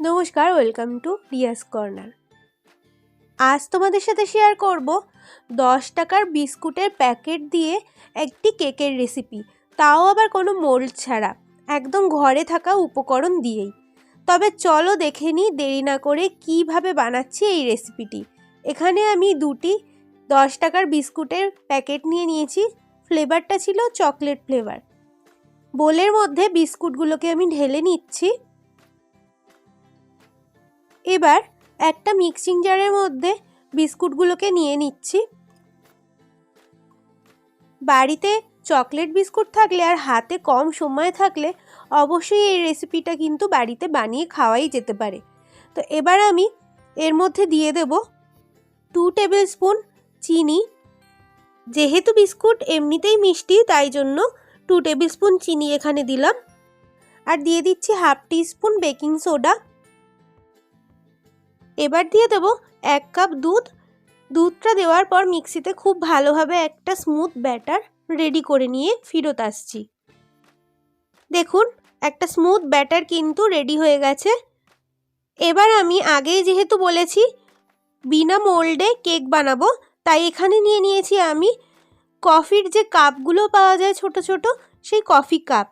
নমস্কার, welcome to Riya's corner. আজ তোমাদের সাথে শেয়ার করব দশ টাকার বিস্কুটের প্যাকেট দিয়ে একটি কেকের রেসিপি। তাও আবার কোনো মোল্ড ছাড়া, একদম ঘরে থাকা উপকরণ দিয়েই। তবে চলো দেখে নিই দেরি না করে কীভাবে বানাচ্ছি এই রেসিপিটি। এখানে আমি দুটি দশ টাকার বিস্কুটের প্যাকেট নিয়ে নিয়েছি। ফ্লেভারটা ছিল চকলেট ফ্লেভার। বোলের মধ্যে বিস্কুটগুলোকে আমি ঢেলে নিচ্ছি। এবার একটা মিক্সিং জারের মধ্যে বিস্কুটগুলোকে নিয়ে নিচ্ছি। বাড়িতে চকলেট বিস্কুট থাকলে আর হাতে কম সময় থাকলে অবশ্যই এই রেসিপিটা কিন্তু বাড়িতে বানিয়ে খাওয়াই যেতে পারে। তো এবার আমি এর মধ্যে দিয়ে দেব টু টেবিল স্পুন চিনি। যেহেতু বিস্কুট এমনিতেই মিষ্টি, তাই জন্য টু টেবিল স্পুন চিনি এখানে দিলাম। আর দিয়ে দিচ্ছি half teaspoon baking soda এবার দিয়ে দেবো এক কাপ দুধ। দুধটা দেওয়ার পর মিক্সিতে খুব ভালোভাবে একটা স্মুথ ব্যাটার রেডি করে নিয়ে ফিরত আসছি। দেখুন, একটা স্মুথ ব্যাটার কিন্তু রেডি হয়ে গেছে। এবার আমি আগেই যেহেতু বলেছি, বিনা মোল্ডে কেক বানাবো, তাই এখানে নিয়ে নিয়েছি আমি কফির যে কাপগুলো পাওয়া যায় ছোট ছোট, সেই কফি কাপ।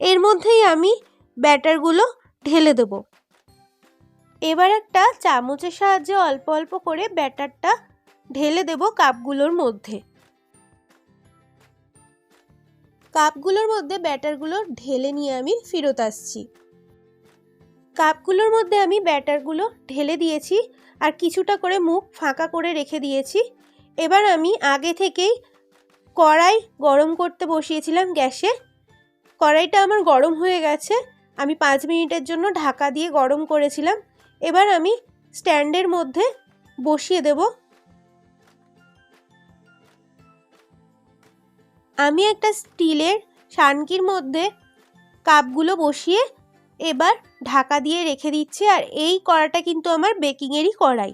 এর মধ্যেই আমি ব্যাটারগুলো ঢেলে দেবো। এবার একটা চামচের সাহায্যে অল্প অল্প করে ব্যাটারটা ঢেলে দেব কাপগুলোর মধ্যে। কাপগুলোর মধ্যে ব্যাটারগুলো ঢেলে নিয়ে আমি ফেরত আসছি। কাপগুলোর মধ্যে আমি ব্যাটারগুলো ঢেলে দিয়েছি আর কিছুটা করে মুখ ফাঁকা করে রেখে দিয়েছি। এবার আমি আগে থেকেই কড়াই গরম করতে বসিয়েছিলাম গ্যাসে। কড়াইটা আমার গরম হয়ে গেছে। আমি পাঁচ মিনিটের জন্য ঢাকা দিয়ে গরম করেছিলাম। এবার আমি স্ট্যান্ডের মধ্যে বসিয়ে দেব। আমি একটা স্টিলের শানকির মধ্যে কাপগুলো বসিয়ে এবার ঢাকা দিয়ে রেখে দিচ্ছি আর এই কড়াটা কিন্তু আমার বেকিংয়েরই কড়াই।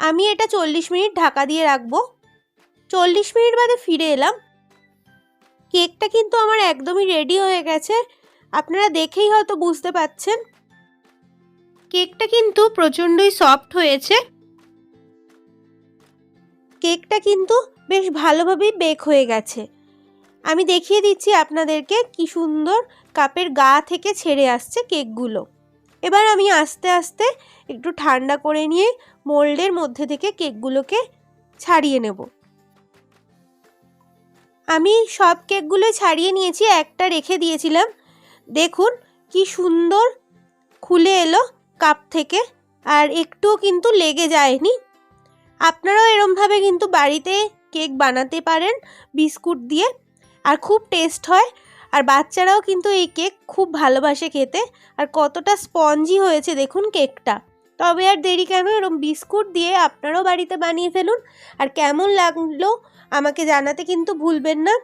আমি এটা চল্লিশ মিনিট ঢাকা দিয়ে রাখব। চল্লিশ মিনিট বাদে ফিরে এলাম। কেকটা কিন্তু আমার একদমই রেডি হয়ে গেছে। আপনারা দেখেই হয়তো বুঝতে পাচ্ছেন কেকটা কিন্তু প্রচণ্ডই সফট হয়েছে। কেকটা কিন্তু বেশ ভালোভাবেই বেক হয়ে গেছে। আমি দেখিয়ে দিচ্ছি আপনাদেরকে কি সুন্দর কাপের গা থেকে ছেড়ে আসছে কেকগুলো। এবার আমি আস্তে আস্তে একটু ঠান্ডা করে নিয়ে মোল্ডের মধ্যে থেকে কেকগুলোকে ছাড়িয়ে নেব। আমি সব কেকগুলো ছাড়িয়ে নিয়েছি, একটা রেখে দিয়েছিলাম। দেখুন কি সুন্দর খুলে এলো কাপ থেকে, আর একটুও কিন্তু লেগে যায়নি। আপনারাও এরমভাবে কিন্তু বাড়িতে কেক বানাতে পারেন, বিস্কুট দিয়ে, আর খুব টেস্ট হয়। আর বাচ্চারাও কিন্তু এই কেক খুব ভালোবাসে খেতে, আর কতটা স্পঞ্জি হয়েছে দেখুন কেকটা। তবে আর দেরি কেন, এরম বিস্কুট দিয়ে আপনারাও বাড়িতে বানিয়ে ফেলুন। আর কেমন লাগল আমাকে জানাতে কিন্তু ভুলবেন না।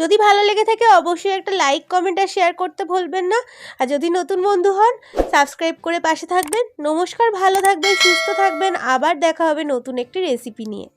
যদি ভালো লেগে থাকে অবশ্যই একটা লাইক কমেন্ট আর শেয়ার করতে ভুলবেন না। আর যদি নতুন বন্ধু হন সাবস্ক্রাইব করে পাশে থাকবেন। নমস্কার, ভালো থাকবেন, সুস্থ থাকবেন। আবার দেখা হবে নতুন একটি রেসিপি নিয়ে।